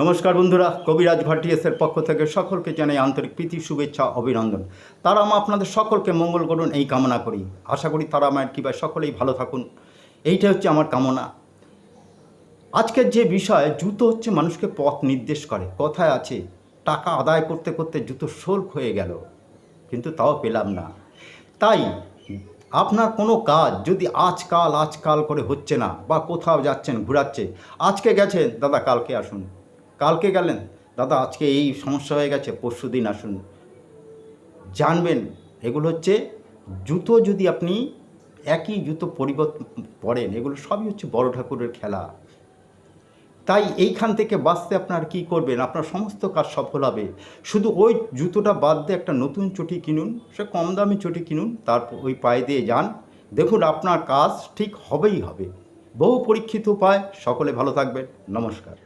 নমস্কার বন্ধুরা, কবিরাজ ভাটিএসের পক্ষ থেকে সকলকে জানাই আন্তরিক প্রীতি, শুভেচ্ছা, অভিনন্দন। তারা মা, আপনাদের সকলকে মঙ্গল করুন, এই কামনা করি। আশা করি তারা মায়ের কৃপায় সকলেই ভালো থাকুন। এইটা হচ্ছে আমার কামনা। আজকের যে বিষয়, জুতো হচ্ছে মানুষকে পথ নির্দেশ করে। কথায় আছে, টাকা আদায় করতে করতে জুতো শোল্ক হয়ে গেল, কিন্তু তাও পেলাম না। তাই, আপনার কোনো কাজ যদি আজকাল আজকাল করে হচ্ছে না, বা কোথাও যাচ্ছেন, ঘোরাচ্ছে, আজকে গেছেন, দাদা কালকে আসুন। কালকে গেলেন। দাদা, আজকে এই সমস্যা হয়ে গেছে, পরশু দিন আসুন। জানবেন, এগুলো হচ্ছে জুতো যদি আপনি একই জুতো পরিবর্তন পরেন, এগুলো সবই হচ্ছে বড় ঠাকুরের খেলা। তাই এইখান থেকে বাঁচতে আপনার কি করবেন? আপনার সমস্ত কাজ সফল হবে। শুধু ওই জুতোটা বাদ দিয়ে একটা নতুন চটি কিনুন, সে কম দামি চটি কিনুন, তারপর ওই পায়ে দিয়ে যান। দেখুন, আপনার কাজ ঠিক হবেই হবে। বহু পরীক্ষিত উপায়। সকলে ভালো থাকবেন। নমস্কার।